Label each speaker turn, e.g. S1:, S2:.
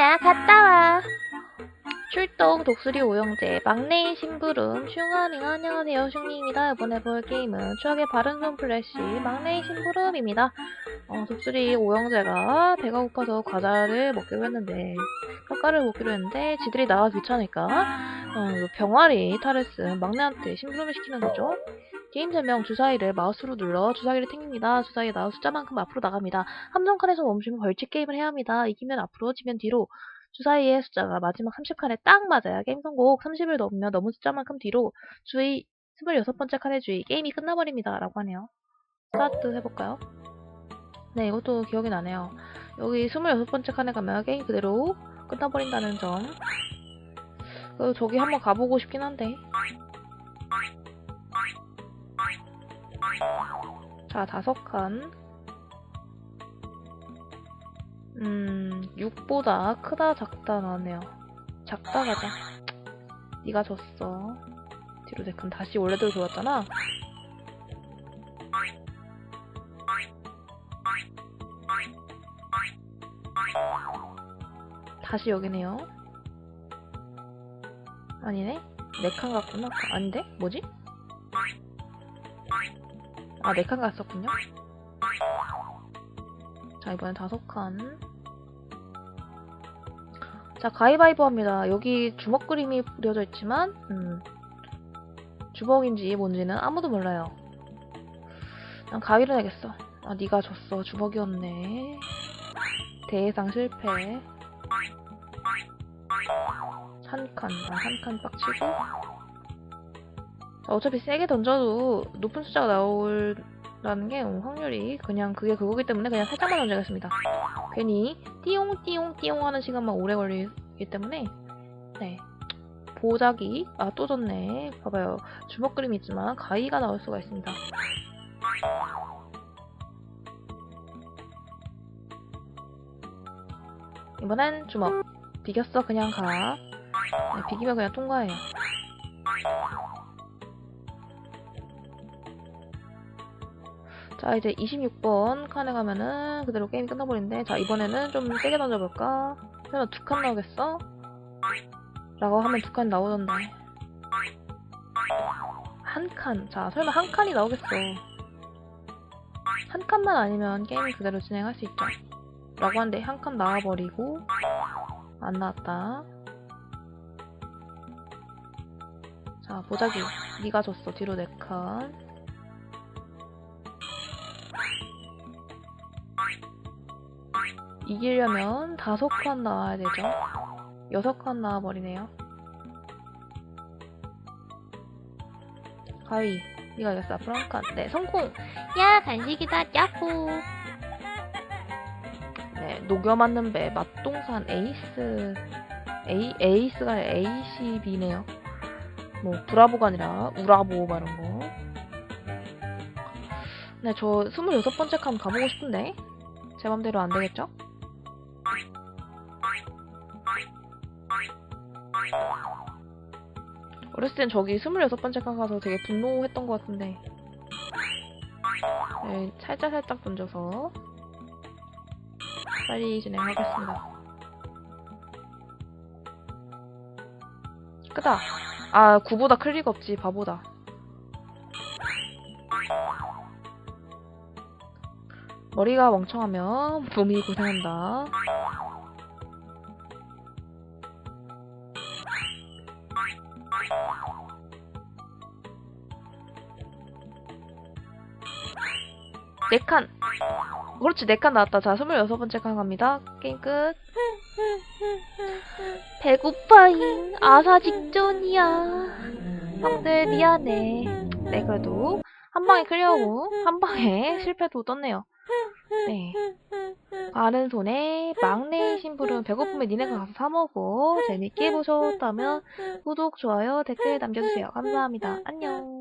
S1: 야, 갔다 와. 출동 독수리 오영재. 막내인 심부름. 슝아링 안녕하세요. 슝리입니다. 이번에 볼 게임은 추억의 바른 손 플래시. 막내인 심부름입니다. 어, 독수리 오영재가 배가 고파서 과자를 먹기로 했는데 떡가를 먹기로 했는데 지들이 나와 귀찮으니까 어, 이 병아리 쓴 막내한테 심부름을 시키는 거죠 게임 설명 주사위를 마우스로 눌러 주사위를 튕깁니다. 주사위에 나온 숫자만큼 앞으로 나갑니다. 함정 칸에서 멈추면 벌칙 게임을 해야 합니다. 이기면 앞으로, 지면 뒤로. 주사위의 숫자가 마지막 30칸에 딱 맞아야 게임 성공. 30을 넘으면 넘은 숫자만큼 뒤로. 주의 26번째 칸의 주의. 게임이 끝나버립니다. 라고 하네요. 스타트 해볼까요? 네, 이것도 기억이 나네요. 여기 26번째 칸에 가면 게임 그대로 끝나버린다는 점. 그 저기 한번 가보고 싶긴 한데. 자, 다섯 칸. 음, 6보다 크다, 작다 나네요. 작다 가자. 네가 졌어. 뒤로 네칸 다시 원래대로 돌았잖아. 다시 여기네요. 아니네? 네칸 같구나. 아닌데? 뭐지? 아, 네 칸 갔었군요. 자, 이번엔 다섯 칸. 자, 가위바위보 합니다. 여기 주먹 그림이 그려져 있지만, 음, 주먹인지 뭔지는 아무도 몰라요. 난 가위로 내겠어. 아, 네가 졌어. 주먹이었네. 대상 실패. 한 칸, 아, 한칸 빡치고. 자, 어차피 세게 던져도 높은 숫자가 나올라는 게 확률이 그냥 그게 그거기 때문에 그냥 살짝만 던져야겠습니다. 괜히 띠용 띠용 띠용 하는 시간만 오래 걸리기 때문에. 네. 보자기. 아 또 졌네. 봐봐요. 주먹 그림이 있지만 가위가 나올 수가 있습니다. 이번엔 주먹. 비겼어. 그냥 가. 네, 비기면 그냥 통과해요. 자 이제 26번 칸에 가면은 그대로 게임이 끝나버리는데 자 이번에는 좀 세게 던져볼까? 설마 두 칸 나오겠어? 라고 하면 두 칸 나오던데. 한 칸. 자 설마 한 칸이 나오겠어. 한 칸만 아니면 게임을 그대로 진행할 수 있죠. 라고 하는데 한 칸 나와버리고 안 나왔다. 자 보자기. 네가 줬어. 뒤로 4칸 이기려면 다섯 칸 나와야 되죠. 여섯 칸 나와버리네요. 가위, 네가 이겼어. 한 칸. 네, 성공! 야, 간식이다, 야호! 네, 녹여 맞는 배, 맛동산 에이스, 에이, 에이스가 아니라 A12네요. 뭐, 브라보가 아니라 우라보 말한 거. 네, 저 26번째 칸 가보고 싶은데. 제 맘대로 안 되겠죠? 어렸을 땐 저기 26번째 칸 가서 되게 분노했던 것 같은데. 네, 살짝살짝 던져서 빨리 진행하겠습니다. 끄다. 아 9보다 클 리가 없지 바보다. 머리가 멍청하면 몸이 고생한다 네 칸. 그렇지, 네 칸 나왔다. 자, 26번째 칸 갑니다. 게임 끝. 배고파잉. 아사 직전이야. 형들, 미안해. 네, 그래도 한 방에 클리어하고, 한 방에 실패도 떴네요. 네. 바른 손에 막내 신부름 배고프면 니네가 가서 사먹어. 재밌게 보셨다면 구독, 좋아요, 댓글 남겨주세요. 감사합니다. 안녕.